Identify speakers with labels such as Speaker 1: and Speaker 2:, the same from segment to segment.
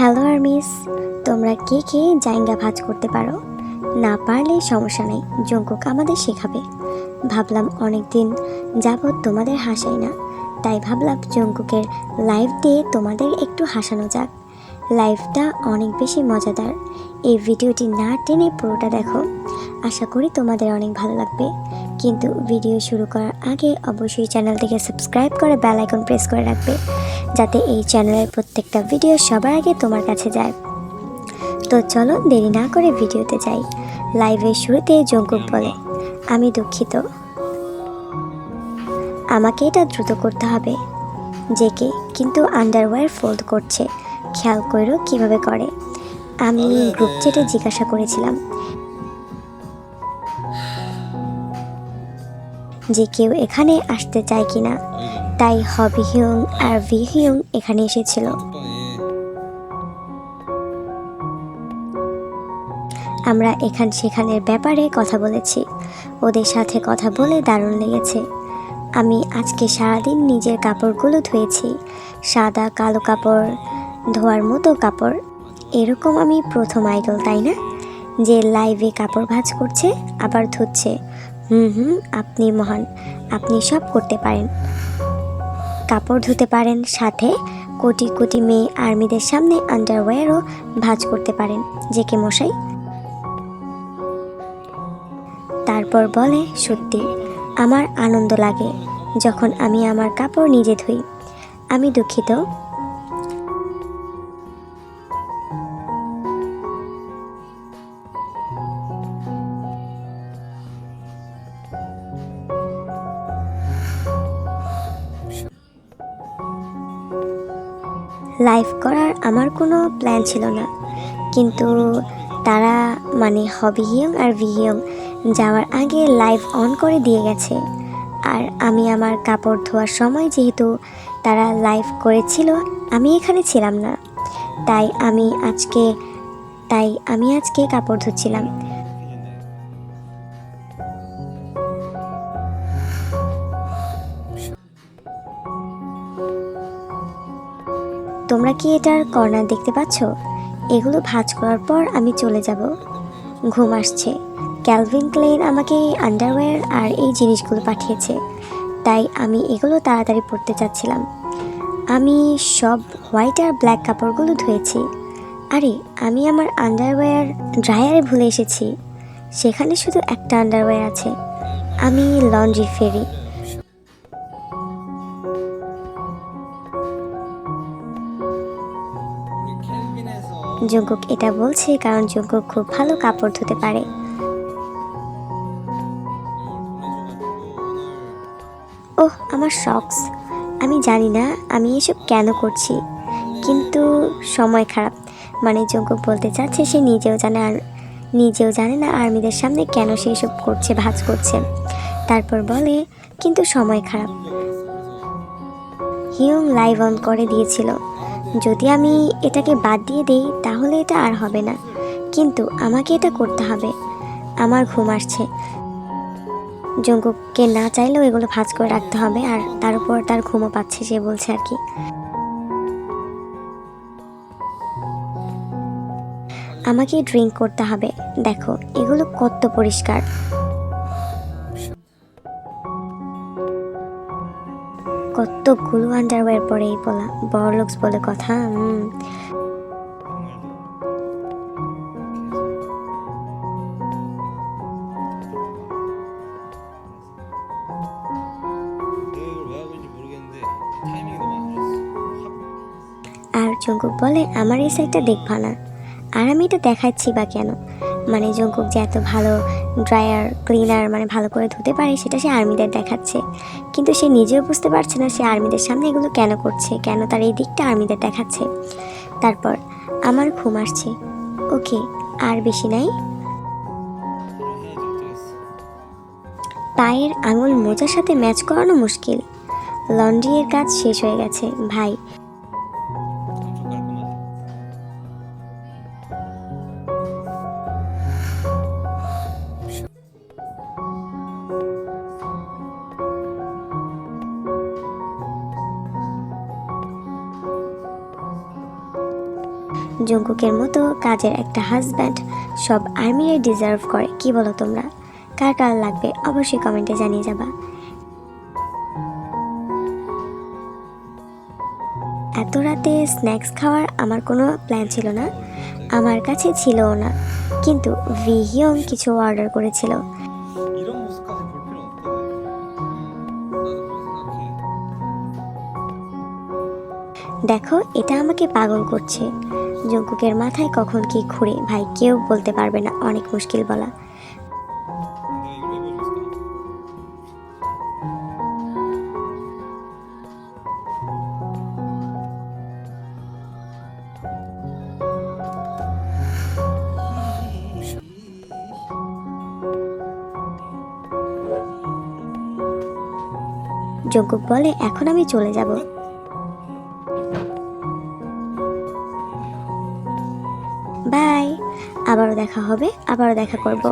Speaker 1: Hello armies, তোমরা কে কে জাইঙ্গা ভাজ করতে পারো? না পারলে সমস্যা নেই জঙ্কুক আমাদের শেখাবে। ভাবলাম অনেক দিন যাবৎ তোমাদের হাসাই না, তাই ভাবলাম জঙ্কুকের লাইভ দিয়ে তোমাদের একটু হাসানো যাক। লাইভটা অনেক বেশি মজাদার। এই ভিডিওটি না টেনে পুরোটা দেখো। আশা করি তোমাদের অনেক ভালো লাগবে। কিন্তু ভিডিও শুরু করার আগে অবশ্যই চ্যানেলটিকে সাবস্ক্রাইব করে বেল আইকন প্রেস করে রাখবে। যাতে এই চ্যানেলের প্রত্যেকটা ভিডিও সবার আগে তোমার কাছে যায়। তো চলো দেরি না করে ভিডিওতে যাই। লাইভের শুরুতে জঙ্কুক বলে আমি দুঃখিত। আমাকে এটা দ্রুত করতে হবে। জেকে কিন্তু আন্ডারওয়্যার ফোল্ড করছে। খেয়াল করো কীভাবে করে। আমি গ্রুপ চ্যাটে জিজ্ঞাসা করেছিলাম যে কেউ এখানে আসতে চায় কিনা। তাই হবি হিউং আর ভি হিউং এখানে এসেছিল। আমরা এখান সেখানের ব্যাপারে কথা বলেছি। ওদের সাথে কথা বলে দারুণ লেগেছে। আমি আজকে সারাদিন নিজের কাপড়গুলো ধুয়েছি। সাদা, কালো কাপড়, ধোয়ার মতো কাপড়। এরকম আমি প্রথম আইডল, তাই না? যে লাইভে কাপড় ভাঁজ করছে, আবার ধুচ্ছে। হুম হুম আপনি মহান। আপনি সব করতে পারেন। কাপড় ধুতে পারেন, সাথে কোটি কোটি মেয়ে আর্মিদের সামনে আন্ডারওয়্যারও ভাঁজ করতে পারেন, যে কে মশাই। তারপর বলে, সত্যি, আমার আনন্দ লাগে যখন আমি আমার কাপড় নিজে ধুই। আমি দুঃখিত লাইভ করার আমার কোনো প্ল্যান ছিল না। কিন্তু তারা মানে হবি হিয়ং আর ভি হিয়ং যাওয়ার আগে লাইভ অন করে দিয়ে গেছে। আর আমি আমার কাপড় ধোয়ার সময় যেহেতু তারা লাইভ করেছিল, আমি এখানে ছিলাম না। তাই আমি আজকে, তাই আমি আজকে কাপড় ধুচ্ছিলাম। তোমরা কি এটার কর্নার দেখতে পাচ্ছ? এগুলো ভাঁজ করার পর আমি চলে যাব। ঘুম আসছে। ক্যালভিন ক্লেন আমাকে আন্ডারওয়্যার আর এই জিনিসগুলো পাঠিয়েছে। তাই আমি এগুলো তাড়াতাড়ি পরতে চাচ্ছিলাম। আমি সব হোয়াইট আর ব্ল্যাক কাপড়গুলো ধুয়েছি। আরে, আমি আমার আন্ডারওয়্যার ড্রায়ারে ভুলে এসেছি। সেখানে শুধু একটা আন্ডারওয়্যার আছে। আমি লন্ড্রি ফেরি। যজ্ঞক এটা বলছে কারণ যজ্ঞ খুব ভালো কাপড় ধুতে পারে। ওহ, আমার শখস। আমি জানি না আমি এসব কেন করছি, কিন্তু সময় খারাপ। মানে যজ্ঞ বলতে চাচ্ছে সে নিজেও জানে আর নিজেও জানে না আর্মিদের সামনে কেন সে এসব করছে, ভাজ করছে। তারপর বলে, কিন্তু সময় খারাপ। হিউম লাইভ অন করে দিয়েছিল। যদি আমি এটাকে বাদ দিয়ে দিই, তাহলে এটা আর হবে না। কিন্তু আমাকে এটা করতে হবে। আমার ঘুম আসছে। জঙ্কুককে না চাইলেও এগুলো ভাঁজ করে রাখতে হবে, আর তার উপর তার ঘুমও পাচ্ছে সে বলছে আর কি। আমাকে ড্রিঙ্ক করতে হবে। দেখো, এগুলো কত পরিষ্কার। কতগুলো আন্ডারওয়ার পরে এই বলা, বড়লোকস বলে কথা আর চঙ্কু বলে, আমার এই সাইডটা দেখবা না। আর আমি এটা দেখাচ্ছি বা কেন? মানে জঙ্কুক যে এত ভালো ড্রায়ার, ক্লিনার মানে ভালো করে ধুতে পারে সেটা সে আর্মিদের দেখাচ্ছে। কিন্তু সে নিজেও বুঝতে পারছে না সে আর্মিদের সামনে এগুলো কেন করছে, কেন তার এই দিকটা আর্মিদের দেখাচ্ছে। তারপর আমার ঘুম আসছে। ওকে, আর বেশি নাই। পায়ের আঙুল মোজার সাথে ম্যাচ করানো মুশকিল। লন্ড্রিয়ের কাজ শেষ হয়ে গেছে। ভাই জঙ্কুকের মতো কাজের একটা হাজব্যান্ড সব আর্মিরে ডিজার্ভ করে কি বলো তোমরা? কার কার লাগবে অবশ্যই কমেন্টে জানিয়ে যাবা। এত রাতে স্ন্যাক্স খাওয়ার আমার কোনো প্ল্যান ছিল না আমার কাছে ছিল না কিন্তু ভিহিয়ং কিছু অর্ডার করেছিল। দেখো এটা আমাকে পাগল করছে। যজ্ঞকের মাথায় কখন কি ঘুরে, ভাই, কেউ বলতে পারবে না, অনেক মুশকিল বলা। যজ্ঞ বলে, এখন আমি চলে যাব। বাই। আবারও দেখা হবে, আবারও দেখা করব।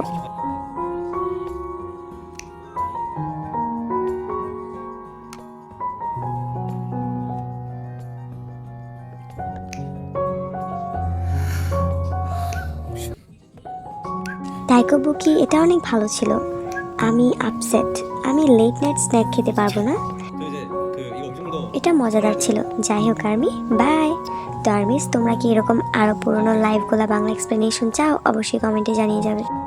Speaker 1: টাইকো বুকি এটা অনেক ভালো ছিল। আমি আপসেট আমি লেট নাইট স্ন্যাক খেতে পারব না। এটা মজাদার ছিল। যাই হোক, আর্মি বাই তো আর্মিস, তোমরা কি এরকম আরও পুরনো লাইভগুলো বাংলা এক্সপ্লেনেশন চাও? অবশ্যই কমেন্টে জানিয়ে যাবে।